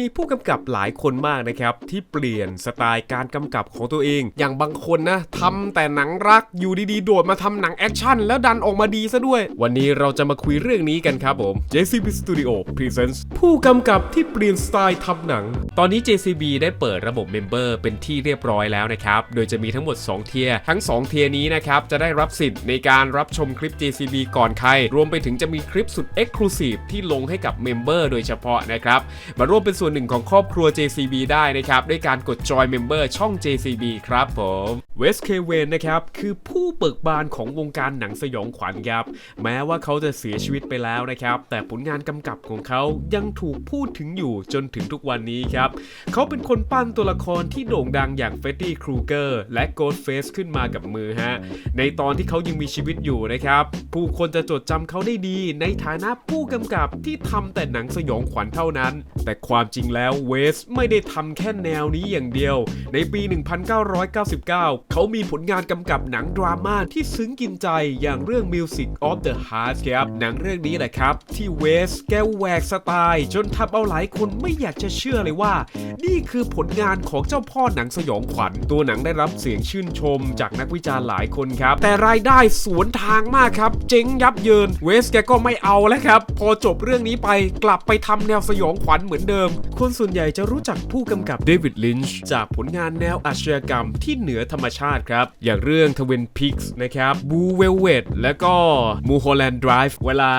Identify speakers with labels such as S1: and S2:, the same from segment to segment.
S1: มีผู้กำกับหลายคนมากนะครับที่เปลี่ยนสไตล์การกำกับของตัวเอง อย่างบางคนนะทำแต่หนังรักอยู่ดีๆ โดดมาทำหนังแอคชั่นแล้วดันออกมาดีซะด้วย วันนี้เราจะมาคุยเรื่องนี้กันครับผม JCB Studio Presents ผู้กำกับที่เปลี่ยนสไตล์ทำหนัง ตอนนี้ JCB ได้เปิดระบบเมมเบอร์เป็นที่เรียบร้อยแล้วนะครับ โดยจะมีทั้งหมด 2 เทียร์ทั้ง 2 เทียร์นี้นะครับจะได้รับสิทธิ์ในการรับชมคลิป JCB ก่อนใคร รวมไปถึงจะมีคลิปสุด Exclusive ที่ลงให้กับเมมเบอร์โดยเฉพาะนะครับมาร่วมเป็นส่วนวนหนึ่งของครอบครัว JCB ได้นะครับ ด้วยการกดจอย Member ช่อง JCB ครับผมเวสเคเวนนะครับ คือผู้เบิกบานของวงการหนังสยองขวัญครับ แม้ว่าเขาจะเสียชีวิตไปแล้วนะครับ แต่ผลงานกำกับของเขายังถูกพูดถึงอยู่จนถึงทุกวันนี้ครับ เขาเป็นคนปั้นตัวละครที่โด่งดังอย่างเฟ d ดี้ครูเกอร์และโกดเฟสขึ้นมากับมือฮะ ในตอนที่เขายังมีชีวิตอยู่นะครับ ผู้คนจะจดจำเขาได้ดี ในฐานะผู้กำกับที่ทำแต่หนังสยองขวัญเท่านั้น แต่ความจริงแล้วเวสไม่ได้ทำแค่แนวนี้อย่างเดียว ในปี 1999 เขามีผลงานกำกับหนังดราม่าที่ซึ้งกินใจอย่างเรื่อง Music of the Heart ครับหนังเรื่องนี้แหละครับ ที่เวสแกแหวกสไตล์จนทำเอาหลายคนไม่อยากจะเชื่อเลยว่า นี่คือผลงานของเจ้าพ่อหนังสยองขวัญ ตัวหนังได้รับเสียงชื่นชมจากนักวิจารณ์หลายคนครับ แต่รายได้สวนทางมากครับ เจ๊งยับเยิน เวสแกก็ไม่เอาแล้วครับ พอจบเรื่องนี้ไปกลับไปทำแนวสยองขวัญเหมือนเดิมคนส่วนใหญ่จะรู้จักผู้กำกับเดวิดลินช์จากผลงานแนวอาชญากรรมที่เหนือธรรมชาติครับ อย่างเรื่อง Twin Peaks นะครับบูเวลเวดและก็มูโฮแลนด์ไดรฟ์เวลา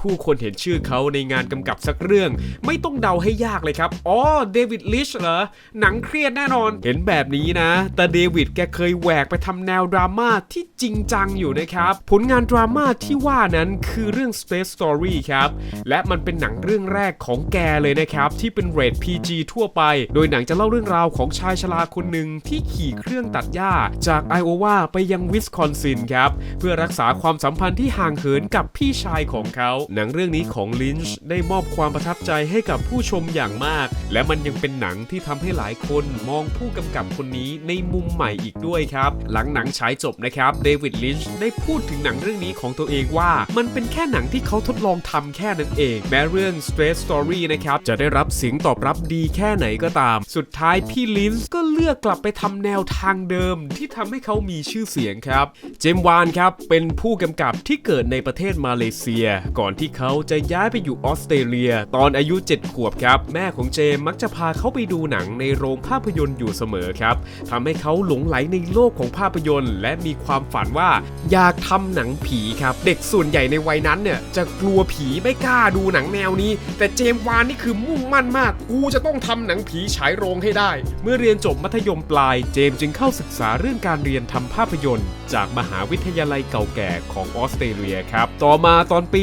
S1: ผู้คนเห็นชื่อเขาในงานกำกับสักเรื่อง ไม่ต้องเดาให้ยากเลยครับ อ๋อเดวิดลิชเหรอ หนังเครียดแน่นอน เห็นแบบนี้นะ แต่เดวิดแกเคยแหวกไปทำแนวดราม่าที่จริงจังอยู่นะครับ ผลงานดราม่าที่ว่านั้นคือเรื่อง Space Story ครับ และมันเป็นหนังเรื่องแรกของแกเลยนะครับ ที่เป็นเรท PG ทั่วไป โดยหนังจะเล่าเรื่องราวของชายชราคนหนึ่งที่ขี่เครื่องตัดหญ้า จากไอโอวาไปยังวิสคอนซินครับ เพื่อรักษาความสัมพันธ์ที่ห่างเหินกับพี่ชายของเขา หนังเรื่องนี้ของลินช์ได้มอบความประทับใจให้กับผู้ชมอย่างมาก และมันยังเป็นหนังที่ทำให้หลายคนมองผู้กำกับคนนี้ในมุมใหม่อีกด้วยครับ หลังหนังฉายจบนะครับเดวิดลินช์ได้พูดถึงหนังเรื่องนี้ของตัวเองว่า มันเป็นแค่หนังที่เขาทดลองทำแค่นั้นเอง แม้เรื่อง Straight Story นะครับจะได้รับเสียงตอบรับดีแค่ไหนก็ตาม สุดท้ายพี่ลินช์ก็เลือกกลับไปทำแนวทางเดิมที่ทำให้เขามีชื่อเสียงครับ เจมวานครับ เป็นผู้กำกับที่เกิดในประเทศมาเลเซีย ก่อนที่เขาจะย้ายไปอยู่ออสเตรเลีย ตอนอายุ 7 ขวบครับ แม่ของเจมมักจะพาเขาไปดูหนังในโรงภาพยนตร์อยู่เสมอครับทำให้เขาหลงไหลในโลกของภาพยนตร์ และมีความฝันว่าอยากทำหนังผีครับ เด็กส่วนใหญ่ในวัยนั้นเนี่ยจะกลัวผีไม่กล้าดูหนังแนวนี้ แต่เจมวานนี่คือมุ่งมั่นมาก กูจะต้องทำหนังผีฉายโรงให้ได้ เมื่อเรียนจบมัธยมปลาย เจมส์จึงเข้าศึกษาเรื่องการเรียนทำภาพยนตร์ จากมหาวิทยาลัยเก่าแก่ของออสเตรเลียครับ ต่อมาตอนปี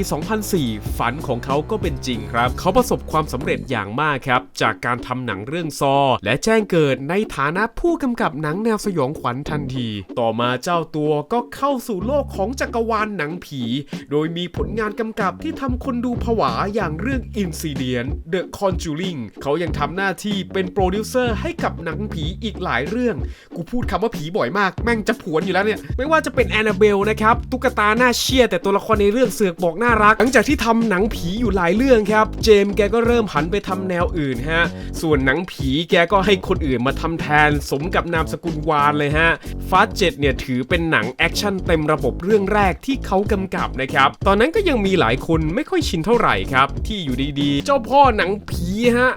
S1: 2004 ฝันของเขาก็เป็นจริงครับ เขาประสบความสำเร็จอย่างมากครับ จากการทำหนังเรื่องซอ และแจ้งเกิดในฐานะผู้กำกับหนังแนวสยองขวัญทันที ต่อมาเจ้าตัวก็เข้าสู่โลกของจักรวาลหนังผี โดยมีผลงานกำกับที่ทำคนดูผวาอย่างเรื่อง Insidious The Conjuring เขายังทำหน้าที่เป็นโปรดิวเซอร์ให้กับหนังผีอีกหลายเรื่อง กูพูดคำว่าผีบ่อยมาก แม่งจะผวนอยู่แล้วเนี่ย ไม่ว่าจะเป็นแอนนาเบลนะครับ ตุ๊กตาหน้าเชียแต่ตัวละครในเรื่องเสือกบอกน่ารัก หลังจากที่ทำหนังผีอยู่หลายเรื่องครับ เจมส์แกก็เริ่มหันไปทำแนวอื่นฮะ ส่วนหนังผีแกก็ให้คนอื่นมาทำแทน สมกับนามสกุลวานเลยฮะฟาสเจ็ดเนี่ยถือเป็นหนังแอคชั่นเต็มระบบเรื่องแรกที่เขากำกับนะครับ ตอนนั้นก็ยังมีหลายคนไม่ค่อยชินเท่าไหร่ครับ ที่อยู่ดีๆ เจ้าพ่อหนังผีฮะ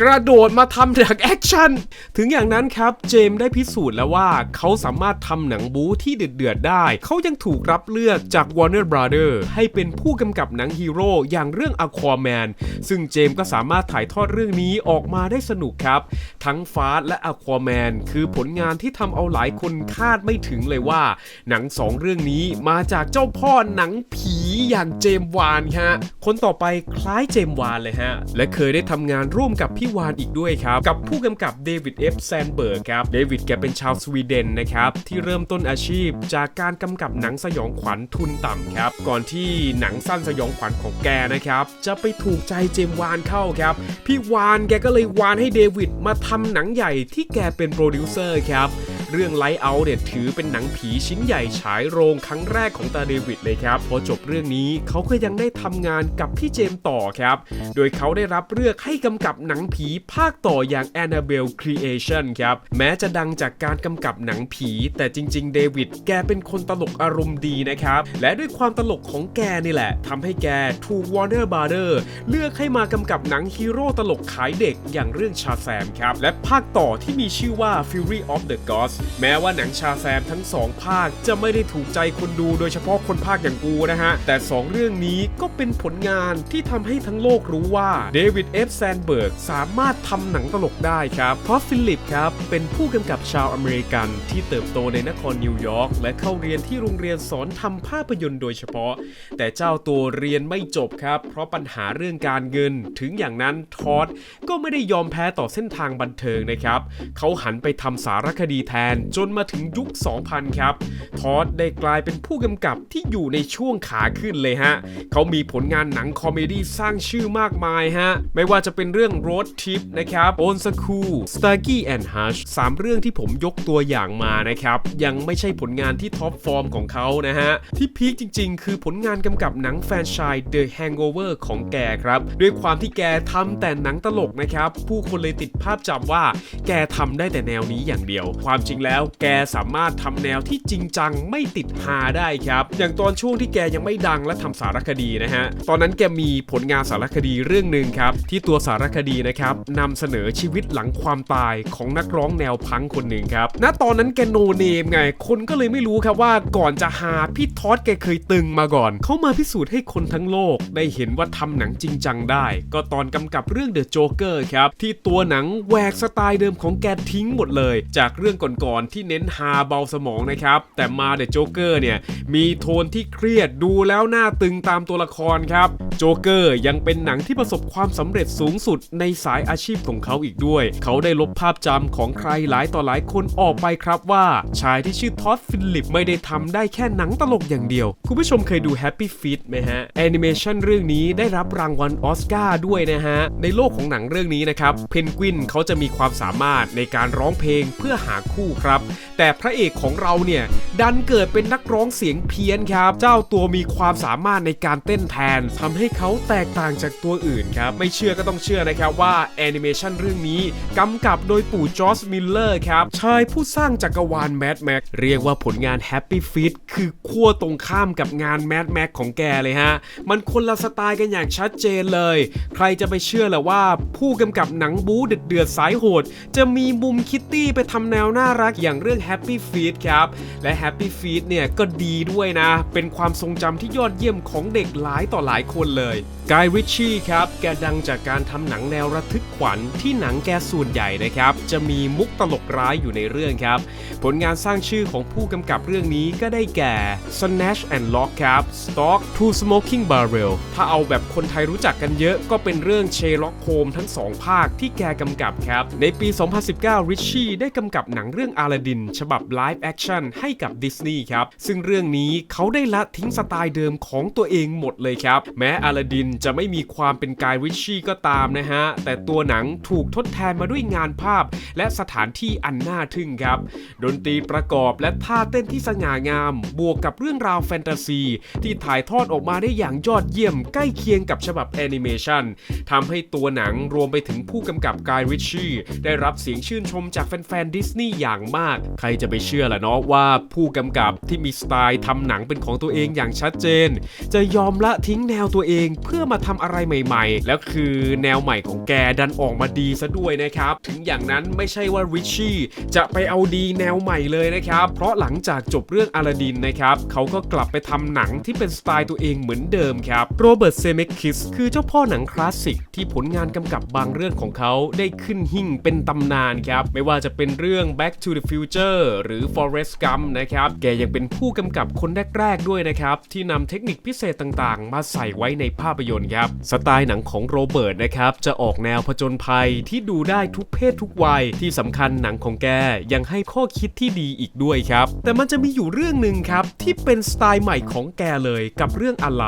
S1: กระโดดมาทำหนังแอคชั่น ถึงอย่างนั้นครับเจมส์ได้พิสูจน์แล้วว่าเขาสามารถทำหนังบู๊ที่เดือดๆได้ เขายังถูกรับเลือกจาก Warner Brother ให้เป็นผู้กำกับหนังฮีโร่อย่างเรื่อง Aquaman ซึ่งเจมส์ก็สามารถถ่ายทอดเรื่องนี้ออกมาได้สนุกครับ ทั้งฟาสและ Aquaman คือผลงานที่ทำเอาหลายคนคาดไม่ถึงเลยว่า หนังสองเรื่องนี้มาจากเจ้าพ่อหนังผี อย่างเจมวานฮะ คนต่อไปคล้ายเจมวานเลยฮะ และเคยได้ทำงานร่วมกับพี่วานอีกด้วยครับ กับผู้กำกับเดวิดเอฟแซนเบิร์กครับ เดวิดแกเป็นชาวสวีเดนนะครับ ที่เริ่มต้นอาชีพจากการกำกับหนังสยองขวัญทุนต่ำครับ ก่อนที่หนังสั้นสยองขวัญของแกนะครับ จะไปถูกใจเจมวานเข้าครับ พี่วานแกก็เลยวานให้เดวิดมาทำหนังใหญ่ที่แกเป็นโปรดิวเซอร์ครับ เรื่องไลท์เอาท์เนี่ยถือเป็นหนังผีชิ้นใหญ่ฉายโรงครั้งแรกของตาเดวิดเลยครับ พอจบเรื่องนี้เขาก็ยังได้ทำงานกับพี่เจมส์ต่อครับ โดยเขาได้รับเลือกให้กำกับหนังผีภาคต่ออย่าง Annabelle Creation ครับ แม้จะดังจากการกำกับหนังผี แต่จริง ๆ เดวิดแกเป็นคนตลกอารมณ์ดีนะครับ และด้วยความตลกของแกนี่แหละทำให้แกถูก Warner Brother เลือกให้มากำกับหนังฮีโร่ตลกขายเด็กอย่างเรื่องชาแซมครับ และภาคต่อที่มีชื่อว่า Fury of the Gods แม้ว่าหนังชาแซมทั้งสองภาคจะไม่ได้ถูกใจคนดูโดยเฉพาะคนภาคอย่างกูนะฮะ แต่สองเรื่องนี้ก็เป็นผลงานที่ทำให้ทั้งโลกรู้ว่าเดวิดเอฟแซนเบิร์กสามารถทำหนังตลกได้ครับ เพราะฟิลิปครับ เป็นผู้กำกับชาวอเมริกันที่เติบโตในนครนิวยอร์กและเข้าเรียนที่โรงเรียนสอนทำภาพยนตร์โดยเฉพาะ แต่เจ้าตัวเรียนไม่จบครับ เพราะปัญหาเรื่องการเงิน ถึงอย่างนั้นทอดก็ไม่ได้ยอมแพ้ต่อเส้นทางบันเทิงนะครับเขาหันไปทำสารคดีแทนจนมาถึงยุค 2000 ครับ ทอดได้กลายเป็นผู้กำกับที่อยู่ในช่วงขาขึ้นเลยฮะ เขามีผลงานหนังคอมเมดี้สร้างชื่อมากมายฮะ ไม่ว่าจะเป็นเรื่อง Road Trip นะครับ On School Starkey and Hush สามเรื่องที่ผมยกตัวอย่างมานะครับ ยังไม่ใช่ผลงานที่ท็อปฟอร์มของเขานะฮะ ที่พีคจริง ๆ คือผลงานกำกับหนังแฟนชส์ The Hangover ของแกครับ ด้วยความที่แกทำแต่หนังตลกนะครับ ผู้คนเลยติดภาพจำว่าแกทำได้แต่แนวนี้อย่างเดียว ความจริงแล้วแกสามารถทำแนวที่จริงจังไม่ติดฮาได้ครับ อย่างตอนช่วงที่แกยังไม่ดังและทำสารคดีนะฮะ ตอนนั้นแกมีผลงานสารคดีเรื่องหนึ่งครับ ที่ตัวสารคดีนะครับนำเสนอชีวิตหลังความตายของนักร้องแนวพังคนหนึ่งครับ ณ ตอนนั้นแกโนเนมไง คนก็เลยไม่รู้ครับว่าก่อนจะหาพี่ทอดแกเคยตึงมาก่อน เขามาพิสูจน์ให้คนทั้งโลก ได้เห็นว่าทำหนังจริงจังได้ ก็ตอนกำกับเรื่อง The Joker ครับ ที่ตัวหนังแหวกสไตล์เดิมของแกทิ้งหมดเลย จากเรื่องก่อนๆที่เน้นฮาเบาสมองนะครับ แต่มา The Joker เนี่ย มีโทนที่เครียดดูแล้วหน้าตึงตามตัวละครครับ โจเกอร์ยังเป็นหนังที่ประสบความสำเร็จสูงสุดในสายอาชีพของเขาอีกด้วย เขาได้ลบภาพจำของใครหลายต่อหลายคนออกไปครับว่า ชายที่ชื่อท็อดฟิลิปไม่ได้ทำได้แค่หนังตลกอย่างเดียว คุณผู้ชมเคยดู Happy Feet ไหมฮะแอนิเมชันเรื่องนี้ได้รับรางวัลออสการ์ด้วยนะฮะ ในโลกของหนังเรื่องนี้นะครับ เพนกวินเขาจะมีความสามารถในการร้องเพลงเพื่อหาคู่ครับ แต่พระเอกของเราเนี่ย ดันเกิดเป็นนักร้องเสียงเพี้ยนครับ เจ้าตัวมีความสามารถในการเต้นแทนทำให้เขาแตกต่างจากตัวอื่นครับ ไม่เชื่อก็ต้องเชื่อนะครับว่าแอนิเมชันเรื่องนี้กำกับโดยปู่จอร์จมิลเลอร์ครับ ชายผู้สร้างจักรวาลแมดแม็กเรียกว่าผลงาน Happy Feet คือขั้วตรงข้ามกับงานแมดแม็กของแกเลยฮะ มันคนละสไตล์กันอย่างชัดเจนเลย ใครจะไปเชื่อล่ะว่าผู้กำกับหนังบู๊เดือดๆสายโหด จะมีมุมคิตตี้ไปทำแนวน่ารักอย่างเรื่อง Happy Feet ครับ และ Happy Feet เนี่ยก็ดีด้วยนะ เป็นความทรงจำที่ยอดเยี่ยมของเด็กหลายต่อหลายคนเลยกายริชชี่ครับ แกดังจากการทำหนังแนวระทึกขวัญที่หนังแกส่วนใหญ่นะครับ จะมีมุกตลกร้ายอยู่ในเรื่องครับ ผลงานสร้างชื่อของผู้กำกับเรื่องนี้ก็ได้แก่ Snatch and Lock ครับ Stock to Smoking Barrel ถ้าเอาแบบคนไทยรู้จักกันเยอะก็เป็นเรื่อง Sherlock Holmes ทั้งสองภาคที่แกกำกับครับ ในปี 2019 ริชชี่ได้กำกับหนังเรื่องอ l ล d ดิน ฉบับ Live Action ให้กับดิสนีย์ครับ ซึ่งเรื่องนี้เขาได้ละทิ้งสไตล์เดิมของตัวเองหมดเลยครับ แม้อ l ล d ดินจะไม่มีความเป็นกายริชชี่ก็ตามนะฮะ แต่ตัวหนังถูกทดแทนมาด้วยงานภาพ และสถานที่อันน่าทึ่งครับ ดนตรีประกอบและท่าเต้นที่สง่างาม บวกกับเรื่องราวแฟนตาซี ที่ถ่ายทอดออกมาได้อย่างยอดเยี่ยมใกล้เคียงกับฉบับแอนิเมชันทำให้ตัวหนังรวมไปถึงผู้กำกับกายริชชี่ได้รับเสียงชื่นชมจากแฟนๆดิสนีย์อย่างมาก ใครจะไปเชื่อล่ะเนาะว่าผู้กำกับที่มีสไตล์ทำหนังเป็นของตัวเองอย่างชัดเจน จะยอมละทิ้งแนวตัวเองเพื่อมาทำอะไรใหม่ๆ แล้วคือแนวใหม่ของแกดันออกมาดีซะด้วยนะครับ ถึงอย่างนั้นไม่ใช่ว่าริชชี่จะไปเอาดีแนวใหม่เลยนะครับ เพราะหลังจากจบเรื่องอลาดินนะครับ เขาก็กลับไปทำหนังที่เป็นสไตล์ตัวเองเหมือนเดิมครับ โรเบิร์ตเซเมคิสคือเจ้าพ่อหนังคลาสสิกที่ผลงานกำกับบางเรื่องของเขาได้ขึ้นหิ่งเป็นตำนานครับ ไม่ว่าจะเป็นเรื่อง Back to the Future หรือ Forrest Gump นะครับ แกยังเป็นผู้กำกับคนแรก ๆ ด้วยนะครับ ที่นำเทคนิคพิเศษต่างๆ มาใส่ไว้ในภาพยนตร์ครับ สไตล์หนังของโรเบิร์ตนะครับ จะออกแนวผจญภัยที่ดูได้ทุกเพศทุกวัย ที่สำคัญหนังของแกยังให้ข้อคิดที่ดีอีกด้วยครับ แต่มันจะมีอยู่เรื่องหนึ่งครับที่เป็นสไตล์ใหม่ของแกเลยกับเรื่องอะไร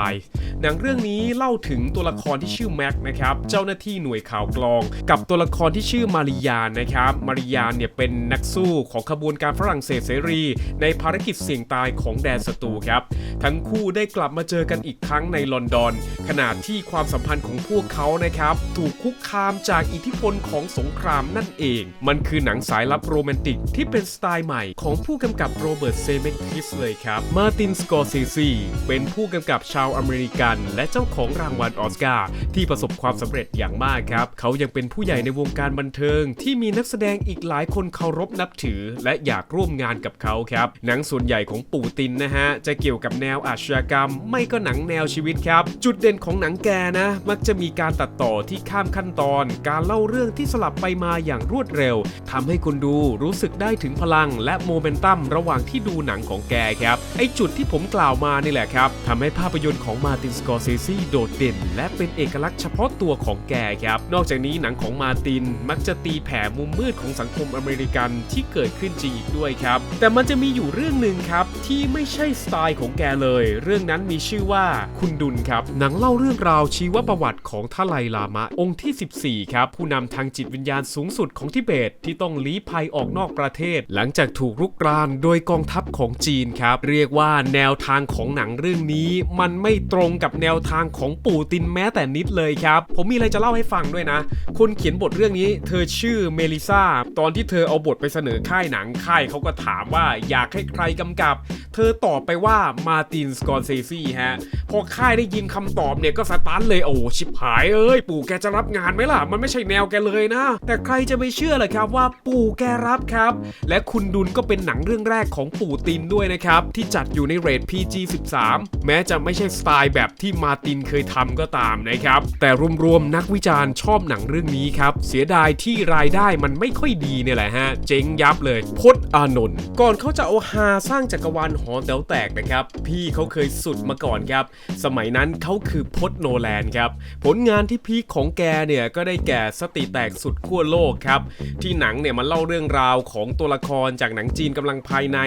S1: หนังเรื่องนี้เล่าถึงตัวละครที่ชื่อแม็กนะครับเจ้าหน้าที่หน่วยข่าวกรอง กับตัวละครที่ชื่อมาริยานนะครับมาริยานเนี่ยเป็นนักสู้ของขบวนการฝรั่งเศสเสรี ในภารกิจเสี่ยงตายของแดนศัตรูครับทั้งคู่ได้กลับมาเจอกันอีกครั้งในลอนดอน ขณะที่ความสัมพันธ์ของพวกเขานะครับถูกคุกคามจากอิทธิพลของสงครามนั่นเอง มันคือหนังสายลับโรแมนติกที่เป็นสไตล์ใหม่ของผู้กำกับโรเบิร์ตเซเมคิสเลยครับมาตินสกอร์เซซีเป็นผู้กำกับชาวอเมริกัน และเจ้าของรางวัลออสการ์ที่ประสบความสำเร็จอย่างมากครับ เขายังเป็นผู้ใหญ่ในวงการบันเทิง ที่มีนักแสดงอีกหลายคนเคารพนับถือ และอยากร่วมงานกับเขาครับ หนังส่วนใหญ่ของปู่ตินนะฮะ จะเกี่ยวกับแนวอาชญากรรม ไม่ก็หนังแนวชีวิตครับ จุดเด่นของหนังแกนะ มักจะมีการตัดต่อที่ข้ามขั้นตอน การเล่าเรื่องที่สลับไปมาอย่างรวดเร็วทำให้คนดูรู้สึกได้ถึงพลัง และโมเมนตัมระหว่างที่ดูหนังของแกครับไอจุดที่ผมกล่าวมานี่แหละครับทำให้ภาพยนตร์ของมาตินสกอร์เซซีโดดเด่น และเป็นเอกลักษณ์เฉพาะตัวของแกครับ นอกจากนี้หนังของมาตินมักจะตีแผ่มุมมืดของสังคมอเมริกันที่เกิดขึ้นจริงอีกด้วยครับ แต่มันจะมีอยู่เรื่องหนึ่งครับ ที่ไม่ใช่สไตล์ของแกเลย เรื่องนั้นมีชื่อว่าคุณดุลครับ หนังเล่าเรื่องราวชีวประวัติของทไลลามะองค์ที่ 14 ครับ ผู้นำทางจิตวิญญาณสูงสุดของทิเบตที่ต้องลี้ภัยออกนอกประเทศ หลังจากถูกรุกรานโดยกองทัพของจีนครับ เรียกว่าแนวทางของหนังเรื่องนี้มันไม่ตรงกับแนวทางของปู่ตินแม้แต่นิดเลยครับ ผมมีอะไรจะเล่าให้ฟังด้วยนะ คนเขียนบทเรื่องนี้ เธอชื่อเมลิซาตอนที่เธอเอาบทไปเสนอค่ายหนังค่ายเขาก็ถามว่าอยากให้ใครกำกับ เธอตอบไปว่ามาตินสกอร์เซซีฮะ พอค่ายได้ยินคำตอบเนี่ยก็สตันเลยโอ้ชิบหายเอ้ยปู่แกจะรับงานไหมล่ะ มันไม่ใช่แนวแกเลยนะ แต่ใครจะไปเชื่อล่ะครับว่าปู่แกรับครับ และคุณดุลก็เป็นหนังเรื่องแรกของปู่ตินด้วยนะครับที่จัดอยู่ในเรท PG 13 แม้จะไม่ใช่สไตล์แบบที่มาตินเคยทำก็ตามนะครับ แต่รวมๆนักวิจารณ์ชอบหนังเรื่องนี้ครับ เสียดายที่รายได้มันไม่ค่อยดีเนี่ยแหละฮะ เจ๊งยับเลย พจน์อานนท์ก่อนเขาจะเอาฮาสร้างจักรวาลหอแต๋วแตกนะครับ พี่เขาเคยสุดมาก่อนครับ สมัยนั้นเขาคือพจน์โนแลนครับ ผลงานที่พีคของแกเนี่ยก็ได้แก่สติแตกสุดขั้วโลกครับ ที่หนังเนี่ยมันเล่าเรื่องราวของตัวละครจากหนังจีนกำลังภายใน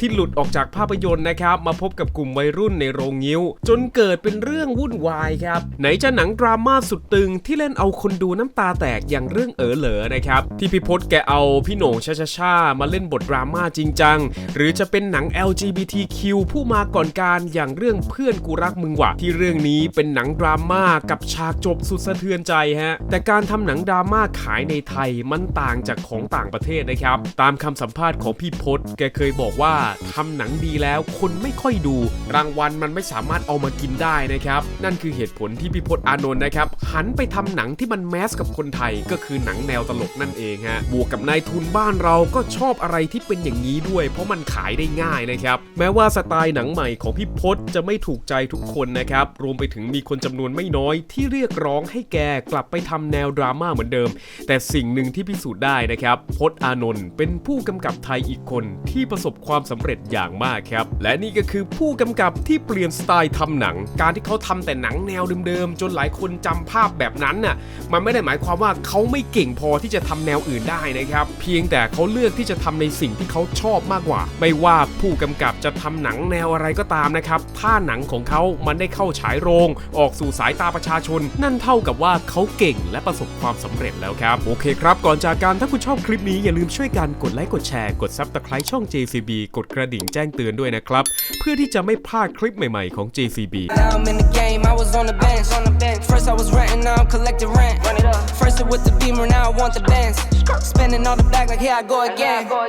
S1: ที่หลุดออกจากภาพยนตร์นะครับ มาพบกับกลุ่มวัยรุ่นในโรงงิ้ว จนเกิดเป็นเรื่องวุ่นวายครับ ไหนจะหนังดราม่าสุดตึงที่เล่นเอาคนดูน้ำตาแตกอย่างเรื่องเอ๋อเหลอนะครับ ที่พี่พศแกเอาพี่โหน่งชาชาชามาเล่นบทดราม่าจริงจัง หรือจะเป็นหนัง LGBTQ ผู้มาก่อนการอย่างเรื่องเพื่อนกูรักมึงวะที่เรื่องนี้เป็นหนังดราม่ากับฉากจบสุดสะเทือนใจฮะแต่การทำหนังดราม่าขายในไทยมันต่างจากของต่างประเทศนะครับ ตามคำสัมภาษณ์ของพี่พศแกเคยบอกว่าทำหนังดีแล้วคนไม่ค่อยดู รางวัลมันไม่สามารถเอามากินได้นะครับ นั่นคือเหตุผลที่พี่พศอานนท์นะครับ หันไปทำหนังที่มันแมสกับคนไทยก็คือหนังแนวตลกนั่นเองฮะบวกกับนายทุนบ้านเราก็ชอบอะไรที่เป็นอย่างนี้ด้วย เพราะมันขายได้ง่ายนะครับ แม้ว่าสไตล์หนังใหม่ของพี่พศจะไม่ถูกใจทุกคนนะครับ รวมไปถึงมีคนจำนวนไม่น้อย ที่เรียกร้องให้แกกลับไปทำแนวดราม่าเหมือนเดิม แต่สิ่งหนึ่งที่พิสูจน์ได้นะครับพศอานนท์เป็นผู้กำกับไทยอีกคนที่ประสบความสำเร็จอย่างมากครับ และนี่ก็คือผู้กำกับที่เปลี่ยนสไตล์ทำหนังกการที่เขาทำแต่หนังแนวเดิมๆ จนหลายคนจำภาพแบบนั้นน่ะมันไม่ได้หมายความว่าเขาไม่เก่งพอที่จะทำแนวอื่นได้นะครับ เพียงแต่เขาเลือกที่จะทำในสิ่งที่เขาชอบมากกว่า ไม่ว่าผู้กำกับจะทำหนังแนวอะไรก็ตามนะครับถ้าหนังของเขามันได้เข้าฉายโรง ออกสู่สายตาประชาชน นั่นเท่ากับว่าเขาเก่งและประสบความสำเร็จแล้วครับโอเคครับ ก่อนจากการถ้าคุณชอบคลิปนี้อย่าลืมช่วยกันกดไลค์กดแชร์กดซับสไคร b e ช่อง JCB กดกระดิ่งแจ้งเตือนด้วยนะครับ เพื่อที่จะไม่พลาดคลิปใหม่ๆของ JCB
S2: I'm in the game, I was on the bench. On the bench. First I was renting, now I'm collecting rent. Run it up. First it with the beamer, now I want the bands. Spending all the back like here I go again.